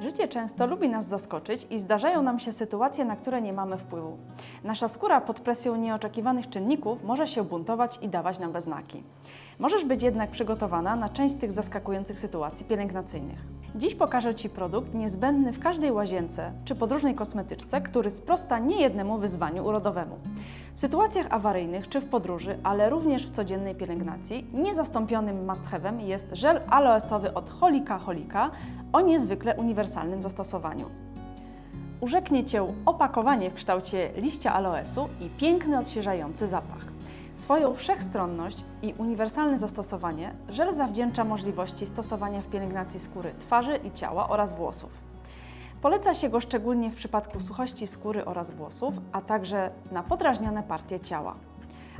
Życie często lubi nas zaskoczyć i zdarzają nam się sytuacje, na które nie mamy wpływu. Nasza skóra pod presją nieoczekiwanych czynników może się buntować i dawać nam we znaki. Możesz być jednak przygotowana na część z tych zaskakujących sytuacji pielęgnacyjnych. Dziś pokażę Ci produkt niezbędny w każdej łazience czy podróżnej kosmetyczce, który sprosta niejednemu wyzwaniu urodowemu. W sytuacjach awaryjnych czy w podróży, ale również w codziennej pielęgnacji, niezastąpionym must have'em jest żel aloesowy od Holika Holika o niezwykle uniwersalnym zastosowaniu. Urzeknie Cię opakowanie w kształcie liścia aloesu i piękny, odświeżający zapach. Swoją wszechstronność i uniwersalne zastosowanie żel zawdzięcza możliwości stosowania w pielęgnacji skóry twarzy i ciała oraz włosów. Poleca się go szczególnie w przypadku suchości skóry oraz włosów, a także na podrażnione partie ciała.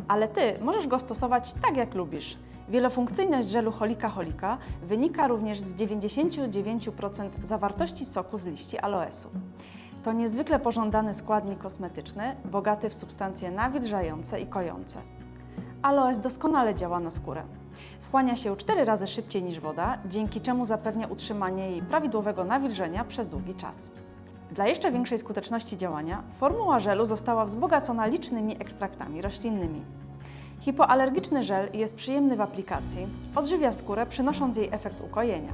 Ale Ty możesz go stosować tak jak lubisz. Wielofunkcyjność żelu Holika Holika wynika również z 99% zawartości soku z liści aloesu. To niezwykle pożądany składnik kosmetyczny, bogaty w substancje nawilżające i kojące. Aloes doskonale działa na skórę. Wchłania się 4 razy szybciej niż woda, dzięki czemu zapewnia utrzymanie jej prawidłowego nawilżenia przez długi czas. Dla jeszcze większej skuteczności działania formuła żelu została wzbogacona licznymi ekstraktami roślinnymi. Hipoalergiczny żel jest przyjemny w aplikacji, odżywia skórę, przynosząc jej efekt ukojenia.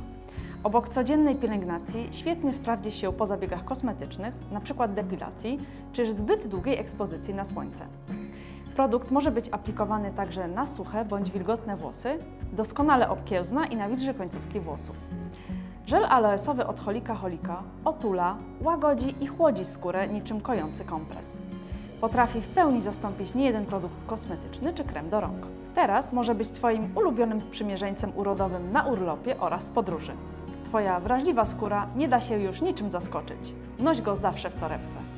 Obok codziennej pielęgnacji świetnie sprawdzi się po zabiegach kosmetycznych, np. depilacji, czy zbyt długiej ekspozycji na słońce. Produkt może być aplikowany także na suche bądź wilgotne włosy, doskonale obkiełzna i nawilży końcówki włosów. Żel aloesowy od Holika Holika otula, łagodzi i chłodzi skórę niczym kojący kompres. Potrafi w pełni zastąpić niejeden produkt kosmetyczny czy krem do rąk. Teraz może być Twoim ulubionym sprzymierzeńcem urodowym na urlopie oraz podróży. Twoja wrażliwa skóra nie da się już niczym zaskoczyć. Noś go zawsze w torebce.